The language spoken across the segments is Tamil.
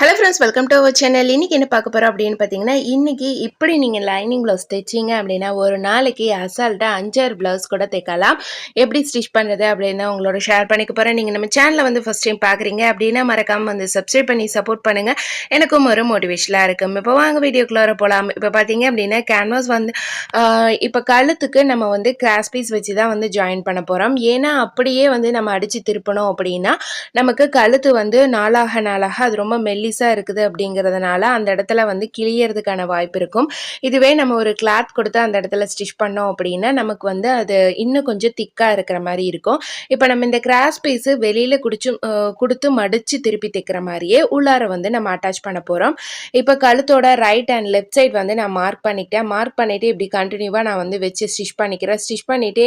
Hello friends welcome to our channel இன்றைக்கி என்ன பார்க்க போகிறோம் அப்படின்னு பார்த்தீங்கன்னா இன்றைக்கி இப்படி நீங்கள் லைனிங் ப்ளவுஸ் தைச்சிங்க அப்படின்னா ஒரு நாளைக்கு அசால்ட்டாக அஞ்சாறு ப்ளவுஸ் கூட தைக்கலாம். எப்படி ஸ்டிச் பண்ணுறது அப்படின்னு உங்களோட ஷேர் பண்ணிக்க போகிறேன் நீங்கள் நம்ம சேனலை வந்து ஃபஸ்ட் டைம் பார்க்குறீங்க அப்படின்னா மறக்காமல் வந்து சப்ஸ்கிரைப் பண்ணி சப்போர்ட் பண்ணுங்கள் எனக்கும் ஒரு மோட்டிவேஷனாக இருக்கும். இப்போ வாங்க வீடியோக்குள்ளே போகலாம் இப்போ பார்த்தீங்க அப்படின்னா கேன்வாஸ் வந்து இப்போ கழுத்துக்கு நம்ம வந்து கிராஸ் பீஸ் வச்சு தான் வந்து ஜாயின் பண்ண போகிறோம் ஏன்னா அப்படியே வந்து நம்ம அடித்து திருப்பணும் அப்படின்னா நமக்கு கழுத்து வந்து நாளாக நாளாக அது ரொம்ப மெல்லி பீஸாக இருக்குது அப்படிங்கிறதுனால அந்த இடத்துல வந்து கிழியறதுக்கான வாய்ப்பு இருக்கும். இதுவே நம்ம ஒரு கிளாத் கொடுத்து அந்த இடத்துல ஸ்டிச் பண்ணோம் அப்படின்னா நமக்கு வந்து அது இன்னும் கொஞ்சம் திக்காக இருக்கிற மாதிரி இருக்கும். இப்போ நம்ம இந்த கிராஸ் பீஸு வெளியில் குடிச்சு கொடுத்து மடித்து திருப்பி தைக்கிற மாதிரியே உள்ளார வந்து நம்ம அட்டாச் பண்ண போகிறோம் இப்போ கழுத்தோட ரைட் அண்ட் லெஃப்ட் சைடு வந்து நான் மார்க் பண்ணிக்கிட்டேன். மார்க் பண்ணிவிட்டு இப்படி கண்டினியூவாக நான் வந்து வச்சு ஸ்டிச் பண்ணிக்கிறேன். ஸ்டிச் பண்ணிவிட்டு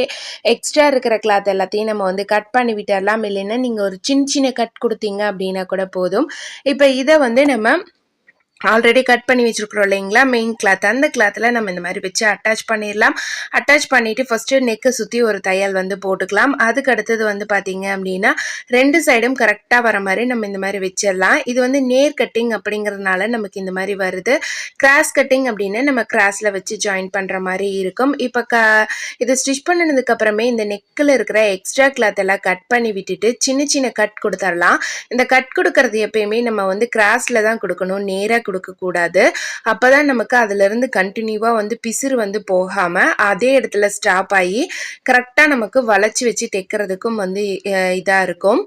எக்ஸ்ட்ரா இருக்கிற கிளாத் எல்லாத்தையும் நம்ம வந்து கட் பண்ணி விட்டுடலாம் இல்லைன்னா நீங்கள் ஒரு சின்ன சின்ன கட் கொடுத்தீங்க அப்படின்னா கூட போதும். இப்போ இதை இதை வந்து நம்ம ஆல்ரெடி கட் பண்ணி வச்சுருக்குறோம் இல்லைங்களா? மெயின் கிளாத் அந்த கிளாத்தில் நம்ம இந்த மாதிரி வச்சு அட்டாச் பண்ணிடலாம் அட்டாச் பண்ணிவிட்டு ஃபஸ்ட்டு நெக்கை சுற்றி ஒரு தையல் வந்து போட்டுக்கலாம். அதுக்கு அடுத்தது வந்து பார்த்தீங்க அப்படின்னா ரெண்டு சைடும் கரெக்டாக வர மாதிரி நம்ம இந்த மாதிரி வச்சிடலாம் இது வந்து நேர் கட்டிங் அப்படிங்கிறதுனால நமக்கு இந்த மாதிரி வருது. கிராஸ் கட்டிங் அப்படின்னா நம்ம கிராஸில் வச்சு ஜாயின் பண்ணுற மாதிரி இருக்கும். இப்போ க இதை ஸ்டிச் பண்ணினதுக்கப்புறமே இந்த நெக்கில் இருக்கிற எக்ஸ்ட்ரா கிளாத் எல்லாம் கட் பண்ணி விட்டுட்டு சின்ன சின்ன கட் கொடுத்துடலாம் இந்த கட் கொடுக்கறது எப்பயுமே நம்ம வந்து கிராஸில் தான் கொடுக்கணும். நேராக கொடுக்கக்கூடாது. அப்போ தான் நமக்கு அதுலேருந்து கண்டினியூவாக வந்து பிசிறு வந்து போகாமல் அதே இடத்துல ஸ்டாப் ஆகி கரெக்டாக நமக்கு வளைச்சி வச்சு தைக்கிறதுக்கும் வந்து இதாக இருக்கும்.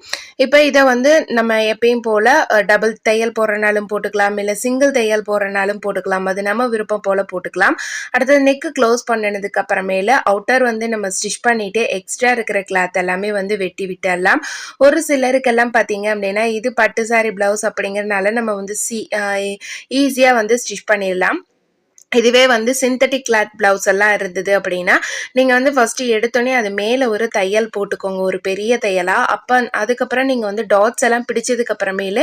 இப்போ இதை வந்து நம்ம எப்பயும் போல் டபுள் தையல் போடுறனாலும் போட்டுக்கலாம் இல்லை சிங்கிள் தையல் போடுறனாலும் போட்டுக்கலாம். அது நம்ம விருப்பம் போல் போட்டுக்கலாம். அடுத்தது நெக்கு க்ளோஸ் பண்ணினதுக்கு அப்புறமேல அவுட்டர் வந்து நம்ம ஸ்டிச் பண்ணிட்டு எக்ஸ்ட்ரா இருக்கிற கிளாத் எல்லாமே வந்து வெட்டி விட்டுடலாம். ஒரு சிலருக்கெல்லாம் பார்த்தீங்க அப்படின்னா இது பட்டு சாரி ப்ளவுஸ் அப்படிங்கிறனால நம்ம வந்து சி ஈஸியாக வந்து ஸ்டிச் பண்ணிடலாம். இதுவே வந்து சிந்தட்டிக் கிளாத் ப்ளவுஸ் எல்லாம் இருந்தது அப்படின்னா நீங்கள் வந்து ஃபஸ்ட்டு எடுத்தோடனே அது மேலே ஒரு தையல் போட்டுக்கோங்க ஒரு பெரிய தையலாக அப்போ அதுக்கப்புறம் நீங்கள் வந்து டாட்ஸ் எல்லாம் பிடிச்சதுக்கப்புறமேலு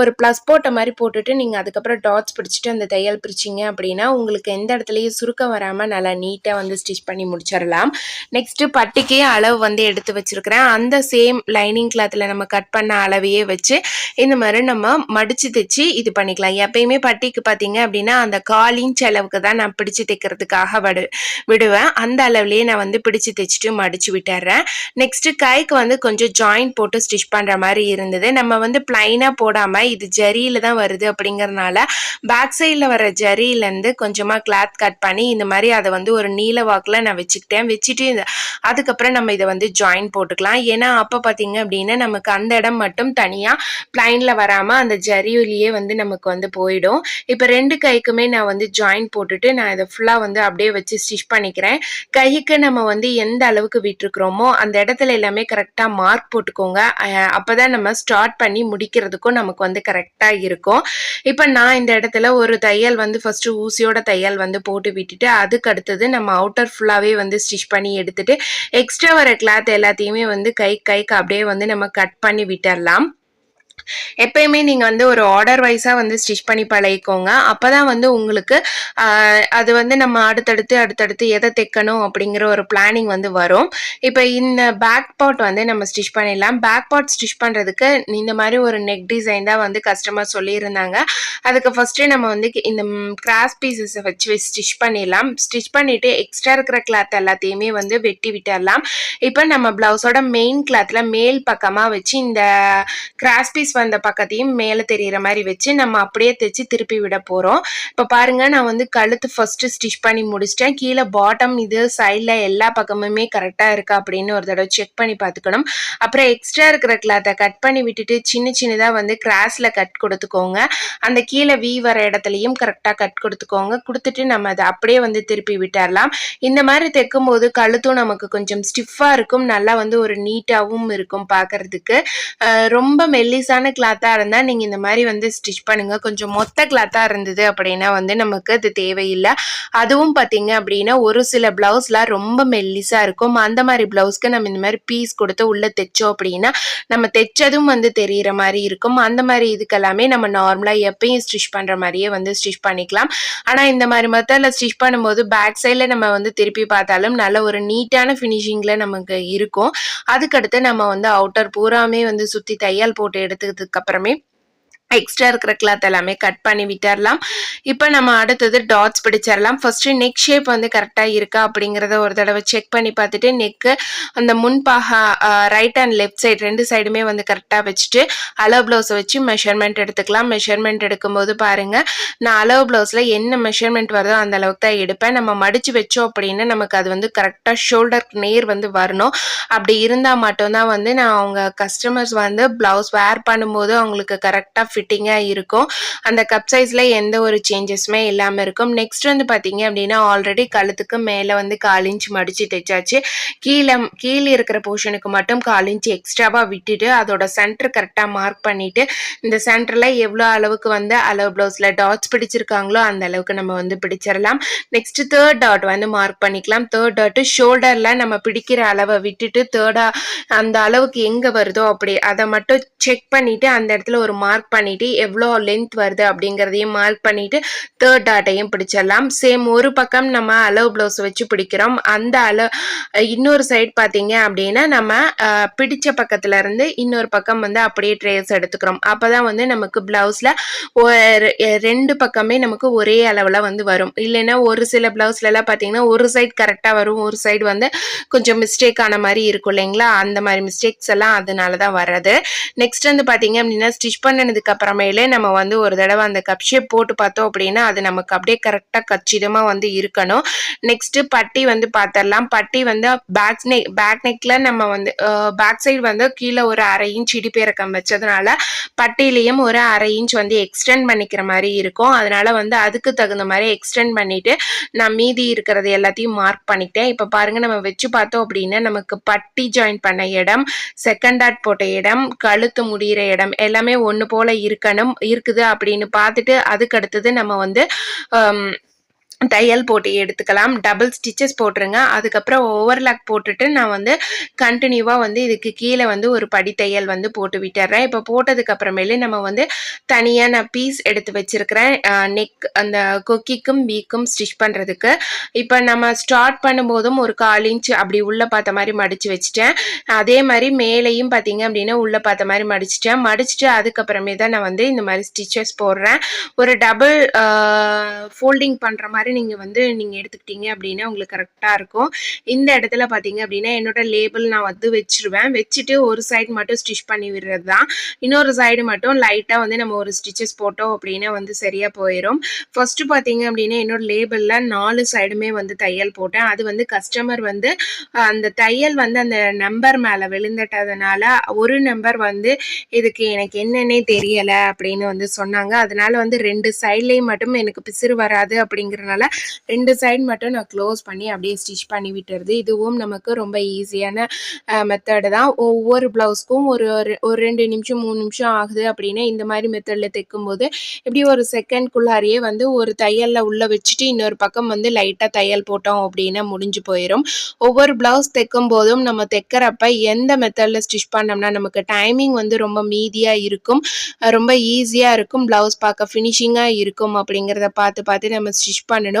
ஒரு ப்ளஸ் போட்ட மாதிரி போட்டுட்டு நீங்கள் அதுக்கப்புறம் டாட்ஸ் பிடிச்சிட்டு அந்த தையல் பிடிச்சிங்க அப்படின்னா உங்களுக்கு எந்த இடத்துலையும் சுருக்கம் வராமல் நல்லா நீட்டாக வந்து ஸ்டிச் பண்ணி முடிச்சிடலாம் நெக்ஸ்ட்டு பட்டிக்கே அளவு வந்து எடுத்து வச்சுருக்கிறேன். அந்த சேம் லைனிங் கிளாத்தில் நம்ம கட் பண்ண அளவையே வச்சு இந்த மாதிரி நம்ம மடித்து தைச்சு இது பண்ணிக்கலாம். எப்பயுமே பட்டிக்கு பார்த்தீங்க அப்படின்னா அந்த காலின் செலவு அளவுக்கு தான் நான் பிடிச்சு தைக்கிறதுக்காக விடு விடுவேன். அந்த அளவுலேயே நான் வந்து பிடிச்சு தைச்சிட்டு மடிச்சு விட்டுறேன். நெக்ஸ்ட்டு கைக்கு வந்து கொஞ்சம் ஜாயின் போட்டு ஸ்டிச் பண்ணுற மாதிரி இருந்தது. நம்ம வந்து பிளைனாக போடாமல் இது ஜரியில் தான் வருது அப்படிங்கறதுனால பேக் சைடில் வர ஜரியிலேருந்து கொஞ்சமாக கிளாத் கட் பண்ணி இந்த மாதிரி அதை வந்து ஒரு நீல வாக்கில் நான் வச்சுக்கிட்டேன். வச்சுட்டு அதுக்கப்புறம் நம்ம இதை வந்து ஜாயின் போட்டுக்கலாம். ஏன்னா அப்போ பார்த்தீங்க அப்படின்னா நமக்கு அந்த இடம் மட்டும் தனியாக பிளைனில் வராமல் அந்த ஜரியிலேயே வந்து நமக்கு வந்து போயிடும். இப்போ ரெண்டு கைக்குமே நான் வந்து ஜாயின் போட்டுட்டு நான் இதை ஃபுல்லாக வந்து அப்படியே வச்சு ஸ்டிச் பண்ணிக்கிறேன். கைக்கு நம்ம வந்து எந்த அளவுக்கு விட்டுருக்குறோமோ அந்த இடத்துல எல்லாமே கரெக்டாக மார்க் போட்டுக்கோங்க. அப்போ தான் நம்ம ஸ்டார்ட் பண்ணி முடிக்கிறதுக்கும் நமக்கு வந்து கரெக்டாக இருக்கும். இப்போ நான் இந்த இடத்துல ஒரு தையல் வந்து ஃபஸ்ட்டு ஊசியோட தையல் வந்து போட்டு விட்டுட்டு அதுக்கு அடுத்தது நம்ம அவுட்டர் ஃபுல்லாகவே வந்து ஸ்டிச் பண்ணி எடுத்துட்டு எக்ஸ்ட்ரா வர கிளாத் எல்லாத்தையுமே வந்து கை கைக்கு அப்படியே வந்து நம்ம கட் பண்ணி விட்டுடலாம் எப்பயுமே நீங்கள் வந்து ஒரு ஆர்டர் வைஸாக வந்து ஸ்டிச் பண்ணி பழகிக்கோங்க. அப்போ தான் வந்து உங்களுக்கு அது வந்து நம்ம அடுத்தடுத்து அடுத்தடுத்து எதை தைக்கணும் அப்படிங்கிற ஒரு பிளானிங் வந்து வரும். இப்போ இந்த பேக் பாட் வந்து நம்ம ஸ்டிச் பண்ணிடலாம். பேக் பாட் ஸ்டிச் பண்ணுறதுக்கு இந்த மாதிரி ஒரு நெக் டிசைன் தான் வந்து கஸ்டமர் சொல்லியிருந்தாங்க. அதுக்கு ஃபஸ்ட்டு நம்ம வந்து இந்த கிராஸ் பீசஸை வச்சு ஸ்டிச் பண்ணிடலாம். ஸ்டிச் பண்ணிவிட்டு எக்ஸ்ட்ரா இருக்கிற கிளாத் எல்லாத்தையுமே வந்து வெட்டி விட்டுடலாம். இப்போ நம்ம ப்ளவுஸோட மெயின் கிளாத்தில் மேல் பக்கமாக வச்சு இந்த கிராஸ் பீஸ் வந்த பக்கத்தையும் மேலே தெரியிற மாதிரி வச்சு நம்ம அப்படியே தைச்சு திருப்பி விட போகிறோம் இப்போ பாருங்கள் நான் வந்து கழுத்து ஃபஸ்ட்டு ஸ்டிச் பண்ணி முடிச்சிட்டேன். கீழே பாட்டம் இது சைடில் எல்லா பக்கமுமே கரெக்டாக இருக்கா அப்படின்னு ஒரு தடவை செக் பண்ணி பார்த்துக்கணும். அப்புறம் எக்ஸ்ட்ரா இருக்கிற கிளாத்தை கட் பண்ணி விட்டுட்டு சின்ன சின்னதாக வந்து கிராஸில் கட் கொடுத்துக்கோங்க. அந்த கீழே வீ வர இடத்துலையும் கரெக்டாக கட் கொடுத்துக்கோங்க. கொடுத்துட்டு நம்ம அதை அப்படியே வந்து திருப்பி விட்டுறலாம். இந்த மாதிரி தைக்கும் போது கழுத்தும் நமக்கு கொஞ்சம் ஸ்டிஃபாக இருக்கும். நல்லா வந்து ஒரு நீட்டாகவும் இருக்கும் பார்க்கறதுக்கு. ரொம்ப ரொம்ப லூஸான கிளாத்தாக இருந்தால் நீங்கள் இந்த மாதிரி வந்து ஸ்டிச் பண்ணுங்கள் கொஞ்சம் மொத்த கிளாத்தாக இருந்தது அப்படின்னா வந்து நமக்கு அது தேவையில்லை. அதுவும் பார்த்தீங்க அப்படின்னா ஒரு சில பிளவுஸ்லாம் ரொம்ப மெல்லிஸாக இருக்கும். அந்த மாதிரி பிளவுஸ்க்கு நம்ம இந்த மாதிரி பீஸ் கொடுத்து உள்ளே தைச்சோம் அப்படின்னா நம்ம தைச்சதும் வந்து தெரிகிற மாதிரி இருக்கும். அந்த மாதிரி இதுக்கெல்லாமே நம்ம நார்மலாக எப்பயும் ஸ்டிச் பண்ணுற மாதிரியே வந்து ஸ்டிச் பண்ணிக்கலாம். ஆனால் இந்த மாதிரி மெத்தடில் ஸ்டிச் பண்ணும்போது பேக் சைடில் நம்ம வந்து திருப்பி பார்த்தாலும் நல்ல ஒரு நீட்டான ஃபினிஷிங்கில் நமக்கு இருக்கும். அதுக்கடுத்து நம்ம வந்து அவுட்டர் பூராமே வந்து சுற்றி தையல் போட்டு எடுத்து எடுத்ததுக்கு அப்புறமே எக்ஸ்ட்ரா இருக்கிற கிளாத் எல்லாமே கட் பண்ணி விட்டுறலாம். இப்போ நம்ம அடுத்தது டாட்ஸ் பிடிச்சிடலாம் ஃபஸ்ட்டு நெக் ஷேப் வந்து கரெக்டாக இருக்கா அப்படிங்கிறத ஒரு தடவை செக் பண்ணி பார்த்துட்டு நெக்கு அந்த முன்பாக ரைட் அண்ட் லெஃப்ட் சைடு ரெண்டு சைடுமே வந்து கரெக்டாக வச்சுட்டு அளவு ப்ளவுஸை வச்சு மெஷர்மெண்ட் எடுத்துக்கலாம். மெஷர்மெண்ட் எடுக்கும்போது பாருங்கள் நான் அளவு ப்ளவுஸில் என்ன மெஷர்மெண்ட் வருதோ அந்த அளவுக்கு தான் எடுப்பேன். நம்ம மடித்து வச்சோம் அப்படின்னா நமக்கு அது வந்து கரெக்டாக ஷோல்டர் நேர் வந்து வரணும். அப்படி இருந்தால் மட்டும்தான் வந்து நான் அவங்க கஸ்டமர்ஸ் வந்து ப்ளவுஸ் வேர் பண்ணும்போது அவங்களுக்கு கரெக்டாக ஃபிட்டிங்காக இருக்கும். அந்த கப் சைஸில் எந்த ஒரு சேஞ்சஸுமே இல்லாமல் இருக்கும். நெக்ஸ்ட் வந்து பார்த்தீங்க அப்படின்னா ஆல்ரெடி கழுத்துக்கு மேலே வந்து கால் இன்ச் மடிச்சு தைச்சாச்சு. கீழே கீழே இருக்கிற போர்ஷனுக்கு மட்டும் கால் இன்ச் எக்ஸ்ட்ராவாக விட்டுட்டு அதோட சென்டர் கரெக்டாக மார்க் பண்ணிவிட்டு இந்த சென்டரில் எவ்வளோ அளவுக்கு வந்து அளவு ப்ளவுஸில் டாட்ஸ் பிடிச்சிருக்காங்களோ அந்த அளவுக்கு நம்ம வந்து பிடிச்சிடலாம் நெக்ஸ்ட் தேர்ட் டாட் வந்து மார்க் பண்ணிக்கலாம். தேர்ட் டாட்டு ஷோல்டரில் நம்ம பிடிக்கிற அளவை விட்டுட்டு தேர்டாக அந்த அளவுக்கு எங்கே வருதோ அப்படி அதை மட்டும் செக் பண்ணிட்டு அந்த இடத்துல ஒரு மார்க் பண்ணிவிட்டு எவ்வளோ லென்த் வருது அப்படிங்கிறதையும் மார்க் பண்ணிவிட்டு தேர்ட் டாட்டையும் பிடிச்சிடலாம். சேம் ஒரு பக்கம் நம்ம அளவு ப்ளவுஸ் வச்சு பிடிக்கிறோம். அந்த அளவு இன்னொரு சைட் பார்த்தீங்க அப்படின்னா நம்ம பிடித்த பக்கத்தில் இருந்து இன்னொரு பக்கம் வந்து அப்படியே ட்ரேஸ் எடுத்துக்கிறோம். அப்பதான் வந்து நமக்கு ப்ளவுஸில் ரெண்டு பக்கமே நமக்கு ஒரே அளவில் வந்து வரும். இல்லைன்னா ஒரு சில ப்ளவுஸ்லலாம் பார்த்தீங்கன்னா ஒரு சைடு கரெக்டாக வரும் ஒரு சைடு வந்து கொஞ்சம் மிஸ்டேக் ஆன மாதிரி இருக்கும் இல்லைங்களா? அந்த மாதிரி மிஸ்டேக்ஸ் எல்லாம் அதனால தான் வர்றது. நெக்ஸ்ட் வந்து பார்த்தீங்க அப்படின்னா ஸ்டிச் பண்ணினதுக்கு அப்புறமேலே நம்ம வந்து ஒரு தடவை அந்த கப் ஷேப் போட்டு பார்த்தோம் அப்படின்னா அது நமக்கு அப்படியே கரெக்டாக கச்சிதமாக வந்து இருக்கணும். நெக்ஸ்ட்டு பட்டி வந்து பார்த்துடலாம் பட்டி வந்து பேக் நெக் பேக் நெக்ல நம்ம வந்து பேக் சைடு வந்து கீழே ஒரு அரை இன்ச் இடிப்பேரக்கம் வச்சதுனால பட்டியிலையும் ஒரு அரை இன்ச் வந்து எக்ஸ்டெண்ட் பண்ணிக்கிற மாதிரி இருக்கும். அதனால வந்து அதுக்கு தகுந்த மாதிரி எக்ஸ்டெண்ட் பண்ணிட்டு நான் மீதி இருக்கிறது எல்லாத்தையும் மார்க் பண்ணிட்டேன். இப்போ பாருங்க நம்ம வச்சு பார்த்தோம் அப்படின்னா நமக்கு பட்டி ஜாயின் பண்ண இடம் செகண்ட் டாட் போட்ட இடம் கழுத்து முடிகிற இடம் எல்லாமே ஒன்று போல இருக்கணும் இருக்குது அப்படின்னு பார்த்துட்டு அதுக்கு அடுத்தது நம்ம வந்து தையல் போட்டு எடுத்துக்கலாம். டபுள் ஸ்டிச்சஸ் போட்டுருங்க. அதுக்கப்புறம் ஓவர்லாக் போட்டுட்டு நான் வந்து கண்டினியூவாக வந்து இதுக்கு கீழே வந்து ஒரு படி தையல் வந்து போட்டு விட்டுறேன். இப்போ போட்டதுக்கப்புறமேலே நம்ம வந்து தனியாக நான் பீஸ் எடுத்து வச்சிருக்கிறேன். நெக் அந்த கொக்கிக்கும் வீக்கும் ஸ்டிச் பண்ணுறதுக்கு இப்போ நம்ம ஸ்டார்ட் பண்ணும்போதும் ஒரு கால் இன்ச் அப்படி உள்ளே பார்த்த மாதிரி மடித்து வச்சுட்டேன். அதே மாதிரி மேலேயும் பார்த்தீங்க அப்படின்னா உள்ளே பார்த்த மாதிரி மடிச்சிட்டேன். மடிச்சுட்டு அதுக்கப்புறமே தான் நான் வந்து இந்த மாதிரி ஸ்டிச்சஸ் போடுறேன். ஒரு டபுள் ஃபோல்டிங் பண்ணுற மாதிரி நீங்கள் வந்து நீங்கள் எடுத்துக்கிட்டீங்க அப்படின்னா உங்களுக்கு கரெக்டாக இருக்கும். இந்த இடத்துல பார்த்தீங்க அப்படின்னா என்னோட லேபிள் நான் வந்து வச்சிருவேன். வச்சுட்டு ஒரு சைடு மட்டும் ஸ்டிச் பண்ணி விடுறது தான் இன்னொரு சைடு மட்டும் லைட்டாக வந்து நம்ம ஒரு ஸ்டிச்சஸ் போட்டோம் அப்படின்னா வந்து சரியாக போயிடும் ஃபஸ்ட்டு பார்த்தீங்க அப்படின்னா என்னோட லேபிளில் நாலு சைடுமே வந்து தையல் போட்டேன். அது வந்து கஸ்டமர் வந்து அந்த தையல் வந்து அந்த நம்பர் மேலே விழுந்துட்டதுனால ஒரு நம்பர் வந்து இதுக்கு எனக்கு என்னன்னே தெரியலை அப்படின்னு வந்து சொன்னாங்க. அதனால வந்து ரெண்டு சைட்லேயும் மட்டும் எனக்கு பிசிறு வராது அப்படிங்கிறனால ரெண்டு சைடு மட்டும் நான் க்ளோஸ் பண்ணி அப்படியே ஸ்டிச் பண்ணி விட்டுறது. இதுவும் நமக்கு ரொம்ப ஈஸியான மெத்தடு தான். ஒவ்வொரு ப்ளவுஸ்க்கும் ஒரு ஒரு- ஒரு ரெண்டு நிமிஷம் மூணு நிமிஷம் ஆகுது அப்படின்னா இந்த மாதிரி மெத்தடில் தைக்கும்போது இப்படி ஒரு செகண்ட்குள்ளாரியே வந்து ஒரு தையலில் உள்ளே வச்சுட்டு இன்னொரு பக்கம் வந்து லைட்டாக தையல் போட்டோம் அப்படின்னா முடிஞ்சு போயிடும் ஒவ்வொரு ப்ளவுஸ் தைக்கும் போதும் நம்ம தைக்கிறப்ப எந்த மெத்தடில் ஸ்டிச் பண்ணோம்னா நமக்கு டைமிங் வந்து ரொம்ப மீதியாக இருக்கும். ரொம்ப ஈஸியாக இருக்கும். ப்ளவுஸ் பார்க்க ஃபினிஷிங்காக இருக்கும் அப்படிங்கிறத பார்த்து பார்த்து நம்ம ஸ்டிச் பண்ணணும்.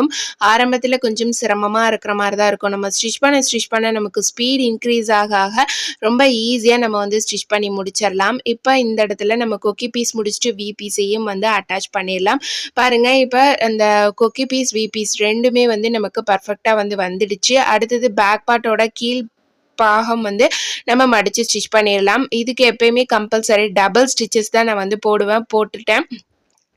ஆரம்பத்தில் கொஞ்சம் சிரமமாக இருக்கிற மாதிரி தான் இருக்கும். நம்ம ஸ்டிச் பண்ண ஸ்டிச் பண்ண நமக்கு ஸ்பீட் இன்க்ரீஸ் ஆக ஆக ரொம்ப ஈஸியாக நம்ம வந்து ஸ்டிச் பண்ணி முடிச்சிடலாம். இப்போ இந்த இடத்துல நம்ம கொக்கி பீஸ் முடிச்சுட்டு வி பீஸையும் வந்து அட்டாச் பண்ணிடலாம். பாருங்கள் இப்போ அந்த கொக்கி பீஸ் வி பீஸ் ரெண்டுமே வந்து நமக்கு பர்ஃபெக்டாக வந்து வந்துடுச்சு. அடுத்தது பேக் பார்ட்டோட கீழ் பாகம் வந்து நம்ம மடித்து ஸ்டிச் பண்ணிடலாம். இதுக்கு எப்பயுமே கம்பல்சரி டபுள் ஸ்டிச்சஸ் தான் நான் வந்து போடுவேன் போட்டுட்டேன்.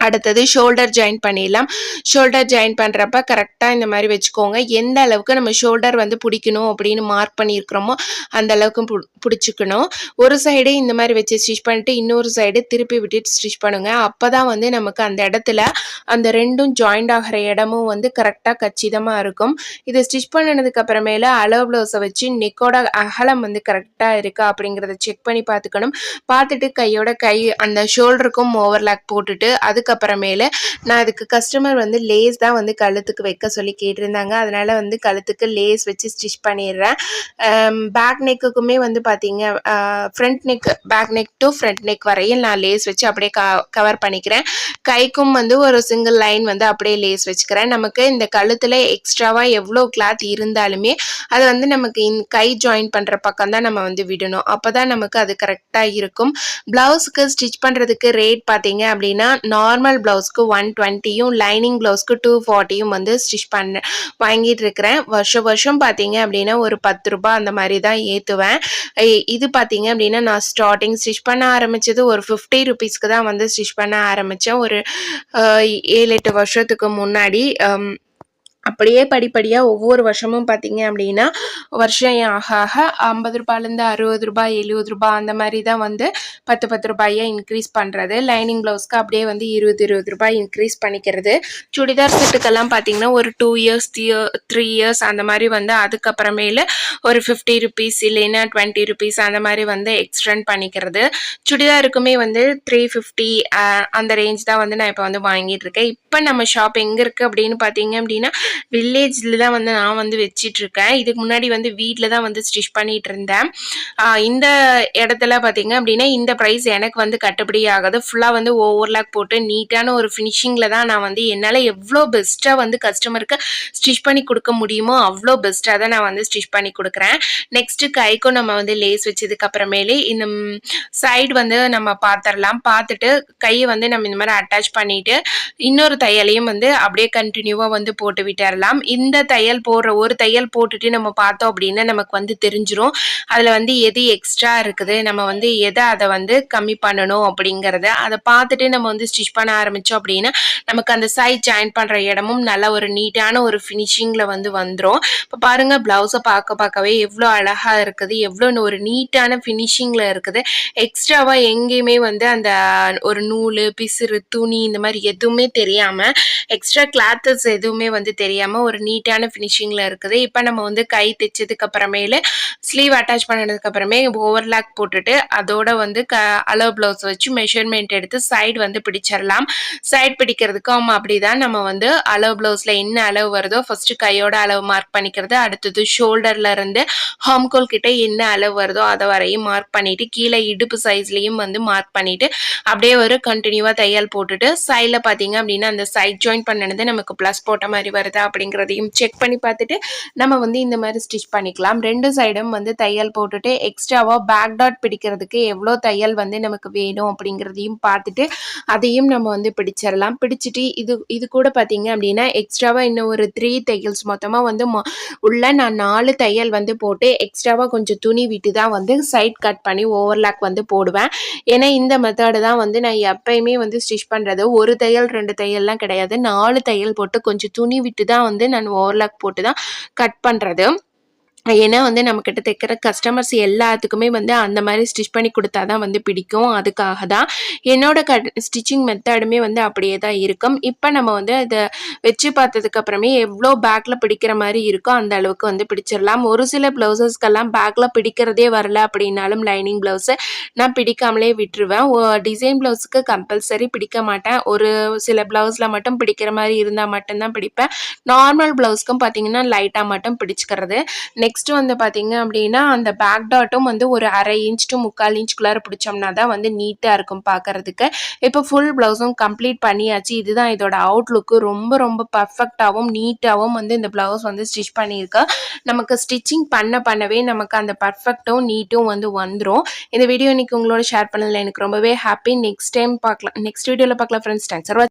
அடுத்தது ஷோல்டர் ஜாயின் பண்ணிடலாம். ஷோல்டர் ஜாயின் பண்ணுறப்ப கரெக்டாக இந்த மாதிரி வச்சுக்கோங்க. எந்த அளவுக்கு நம்ம ஷோல்டர் வந்து பிடிக்கணும் அப்படின்னு மார்க் பண்ணியிருக்கிறோமோ அந்த அளவுக்கு பு- பிடிச்சிக்கணும். ஒரு சைடு இந்த மாதிரி வச்சு ஸ்டிச் பண்ணிட்டு இன்னொரு சைடு திருப்பி விட்டுட்டு ஸ்டிச் பண்ணுங்க. அப்போ தான் வந்து நமக்கு அந்த இடத்துல அந்த ரெண்டும் ஜாயிண்ட் ஆகிற இடமும் வந்து கரெக்டாக கச்சிதமாக இருக்கும். இதை ஸ்டிச் பண்ணினதுக்கு அப்புறமேல அளவு ப்ளவுஸை வச்சு நெக்கோட அகலம் வந்து கரெக்டாக இருக்கா அப்படிங்கிறத செக் பண்ணி பார்த்துக்கணும். பார்த்துட்டு கையோட கை அந்த ஷோல்டருக்கும் ஓவர்லாக் போட்டுட்டு அதுக்கப்புறம் அதுக்கப்புறமேல நான் அதுக்கு கஸ்டமர் வந்து லேஸ் தான் வந்து கழுத்துக்கு வைக்க சொல்லி கேட்டிருந்தாங்க. அதனால வந்து கழுத்துக்கு லேஸ் வச்சு ஸ்டிச் பண்ணிடுறேன். பேக் நெக்குக்குமே வந்து பார்த்தீங்க front neck back neck to front neck வரையில் நான் லேஸ் வச்சு அப்படியே க கவர் பண்ணிக்கிறேன். கைக்கும் வந்து ஒரு சிங்கிள் லைன் வந்து அப்படியே லேஸ் வச்சுக்கிறேன். நமக்கு இந்த கழுத்தில் எக்ஸ்ட்ராவாக எவ்வளோ கிளாத் இருந்தாலுமே அது வந்து நமக்கு இன் கை ஜாயின் பண்ணுற பக்கம் தான் நம்ம வந்து விடணும். அப்போ தான் நமக்கு அது கரெக்டாக இருக்கும். ப்ளவுஸுக்கு ஸ்டிச் பண்ணுறதுக்கு ரேட் பார்த்தீங்க அப்படின்னா நார் நார்மல் ப்ளவுஸ்க்கு ஒன் டுவெண்ட்டியும் லைனிங் ப்ளவுஸ்க்கு டூ ஃபார்ட்டியும் வந்து ஸ்டிச் பண்ண வாங்கிட்டு இருக்கிறேன். வருஷம் வருஷம் பார்த்தீங்க அப்படின்னா ஒரு பத்து ரூபாய் அந்த மாதிரி தான் ஏற்றுவேன் இது பார்த்தீங்க அப்படின்னா நான் ஸ்டார்டிங் ஸ்டிச் பண்ண ஆரம்பித்தது ஒரு ஃபிஃப்டி ருபீஸ்க்கு தான் வந்து ஸ்டிச் பண்ண ஆரம்பித்தேன் ஒரு ஏழு எட்டு வருஷத்துக்கு முன்னாடி. அப்படியே படிப்படியாக ஒவ்வொரு வருஷமும் பார்த்தீங்க அப்படின்னா வருஷம் ஆக ஆக ஐம்பது ரூபாயிலேருந்து அறுபது ரூபாய் எழுபது ரூபாய் அந்த மாதிரி தான் வந்து பத்து பத்து ரூபாயாக இன்க்ரீஸ் பண்ணுறது லைனிங் ப்ளவுஸ்க்கு அப்படியே வந்து இருபது இருபது ரூபாய் இன்க்ரீஸ் பண்ணிக்கிறது. சுடிதார் செட்டுக்கெல்லாம் பார்த்தீங்கன்னா ஒரு டூ இயர்ஸ் த்ரீ இயர்ஸ் அந்த மாதிரி வந்து அதுக்கப்புறமேலு ஒரு ஃபிஃப்டி ருபீஸ் இல்லைன்னா டுவெண்ட்டி ருபீஸ் அந்த மாதிரி வந்து எக்ஸ்டெண்ட் பண்ணிக்கிறது. சுடிதாருக்குமே வந்து த்ரீ ஃபிஃப்டி அந்த ரேஞ்ச் தான் வந்து நான் இப்போ வந்து வாங்கிட்டு இருக்கேன். இப்போ நம்ம ஷாப் எங்கே இருக்குது அப்படின்னு பார்த்தீங்க அப்படின்னா வில்லேஜில் தான் வந்து நான் வந்து வச்சிட்ருக்கேன் இதுக்கு முன்னாடி வந்து வீட்டில் தான் வந்து ஸ்டிச் பண்ணிகிட்டு இருந்தேன் இந்த இடத்துல பார்த்தீங்க அப்படின்னா இந்த ப்ரைஸ் எனக்கு வந்து கட்டுப்படி ஆகாது. ஃபுல்லாக வந்து ஓவர்லாக் போட்டு நீட்டான ஒரு ஃபினிஷிங்கில் தான் நான் வந்து என்னால் எவ்வளோ பெஸ்ட்டாக வந்து கஸ்டமருக்கு ஸ்டிச் பண்ணி கொடுக்க முடியுமோ அவ்வளோ பெஸ்ட்டாக தான் நான் வந்து ஸ்டிச் பண்ணி கொடுக்குறேன். நெக்ஸ்ட்டு கைக்கும் நம்ம வந்து லேஸ் வச்சதுக்கப்புறமேலே இந்த சைடு வந்து நம்ம பார்த்துடலாம் பார்த்துட்டு கையை வந்து நம்ம இந்த மாதிரி அட்டாச் பண்ணிவிட்டு இன்னொரு தையலையும் வந்து அப்படியே கண்டினியூவாக வந்து போட்டு விட்டார் வரலாம். இந்த தையல் போடுற ஒரு தையல் போட்டுட்டு நம்ம பார்த்தோம் அப்படின்னா நமக்கு வந்து தெரிஞ்சிடும் அதில் வந்து எது எக்ஸ்ட்ரா இருக்குது நம்ம வந்து எதை அதை வந்து கம்மி பண்ணணும் அப்படிங்கிறத அதை பார்த்துட்டு நம்ம வந்து ஸ்டிச் பண்ண ஆரம்பித்தோம் அப்படின்னா நமக்கு அந்த சைட் ஜாயின் பண்ணுற இடமும் நல்ல ஒரு நீட்டான ஒரு ஃபினிஷிங்கில் வந்து வந்துடும் இப்போ பாருங்கள் ப்ளவுஸை பார்க்க பார்க்கவே எவ்வளோ அழகாக இருக்குது எவ்வளோ ஒரு நீட்டான ஃபினிஷிங்கில் இருக்குது. எக்ஸ்ட்ராவாக எங்கேயுமே வந்து அந்த ஒரு நூல் பிசுறு துணி இந்த மாதிரி எதுவுமே தெரியாமல் எக்ஸ்ட்ரா கிளாத்தஸ் எதுவுமே வந்து தெரியாது தெரியாமல் ஒரு நீட்டான ஃபினிஷிங்கில் இருக்குது. இப்போ நம்ம வந்து கை தைச்சதுக்கு அப்புறமேலு ஸ்லீவ் அட்டாச் பண்ணதுக்கு அப்புறமே ஓவர்லாக் போட்டுட்டு அதோட வந்து க அளவு ப்ளவுஸ் வச்சு மெஷர்மெண்ட் எடுத்து சைடு வந்து பிடிச்சிடலாம் சைடு பிடிக்கிறதுக்கும் அப்படிதான் நம்ம வந்து அளவு ப்ளவுஸில் என்ன அளவு வருதோ ஃபஸ்ட்டு கையோட அளவு மார்க் பண்ணிக்கிறது அடுத்தது ஷோல்டர்ல இருந்து ஹாம்கோல் கிட்ட என்ன அளவு வருதோ அதை வரையும் மார்க் பண்ணிவிட்டு கீழே இடுப்பு சைஸ்லேயும் வந்து மார்க் பண்ணிவிட்டு அப்படியே ஒரு கண்டினியூவாக தையல் போட்டுட்டு சைடில் பார்த்தீங்க அப்படின்னா அந்த சைட் ஜாயின் பண்ணினது நமக்கு ப்ளஸ் போட்ட மாதிரி வருதா அப்படிங்கிறதையும் செக் பண்ணி பார்த்துட்டு நம்ம வந்து இந்த மாதிரி ஸ்டிச் பண்ணிக்கலாம். ரெண்டு சைடும் வந்து தையல் போட்டுட்டு எக்ஸ்ட்ராவாக பேக் டாட் பிடிக்கிறதுக்கு எவ்வளோ தையல் வந்து நமக்கு வேணும் அப்படிங்கிறதையும் பார்த்துட்டு அதையும் நம்ம வந்து பிடிச்சிடலாம். பிடிச்சிட்டு இது இது கூட பார்த்தீங்க அப்படின்னா எக்ஸ்ட்ராவாக இன்னும் ஒரு த்ரீ தையல்ஸ் மொத்தமாக வந்து மொ- உள்ள நான் நாலு தையல் வந்து போட்டு எக்ஸ்ட்ராவாக கொஞ்சம் துணி விட்டு தான் வந்து சைட் கட் பண்ணி ஓவர்லாக் வந்து போடுவேன். ஏன்னா இந்த மெத்தடு தான் வந்து நான் எப்பயுமே வந்து ஸ்டிச் பண்ணுறது ஒரு தையல் ரெண்டு தையல்லாம் கிடையாது. நாலு தையல் போட்டு கொஞ்சம் துணி விட்டு தான் வந்து நான் ஓவர்லாக் போட்டு தான் கட் பண்ணுறது ஏன்னா வந்து நம்மக்கிட்ட தைக்கிற கஸ்டமர்ஸ் எல்லாத்துக்குமே வந்து அந்த மாதிரி ஸ்டிச் பண்ணி கொடுத்தா தான் வந்து பிடிக்கும். அதுக்காக தான் என்னோட க ஸ்டிச்சிங் மெத்தடுமே வந்து அப்படியே தான் இருக்கும். இப்போ நம்ம வந்து அதை வச்சு பார்த்ததுக்கப்புறமே எவ்வளோ பேக்கில் பிடிக்கிற மாதிரி இருக்கோ அந்த அளவுக்கு வந்து பிடிச்சிடலாம். ஒரு சில ப்ளவுசஸ்க்கெல்லாம் பேக்கில் பிடிக்கிறதே வரல அப்படின்னாலும் லைனிங் ப்ளவுஸை நான் பிடிக்காமலே விட்டுருவேன். டிசைன் ப்ளவுஸுக்கு கம்பல்சரி பிடிக்க மாட்டேன். ஒரு சில ப்ளவுஸில் மட்டும் பிடிக்கிற மாதிரி இருந்தால் மட்டும்தான் பிடிப்பேன். நார்மல் ப்ளவுஸ்க்கும் பார்த்தீங்கன்னா லைட்டாக மட்டும் பிடிச்சிக்கிறது. நெக்ஸ்ட் வந்து பார்த்தீங்க அப்படின்னா அந்த பேக் டாட்டும் வந்து ஒரு அரை இன்ச் டு முக்கால் இன்ச்குள்ளார பிடிச்சோம்னா தான் வந்து நீட்டாக இருக்கும் பார்க்கறதுக்கு இப்போ ஃபுல் ப்ளவுஸும் கம்ப்ளீட் பண்ணியாச்சு. இதுதான் இதோட அவுட்லுக்கு ரொம்ப ரொம்ப பர்ஃபெக்டாகவும் நீட்டாகவும் வந்து இந்த ப்ளவுஸ் வந்து ஸ்டிச் பண்ணியிருக்கேன் நமக்கு ஸ்டிச்சிங் பண்ண பண்ணவே நமக்கு அந்த பர்ஃபெக்டும் நீட்டும் வந்து வந்துடும் இந்த வீடியோ இன்னைக்கு உங்களோட ஷேர் பண்ணதில் எனக்கு ரொம்பவே ஹாப்பி நெக்ஸ்ட் டைம் பார்க்கலாம் நெக்ஸ்ட் வீடியோவில் பார்க்கலாம் ஃப்ரெண்ட்ஸ் தேங்க்ஸ்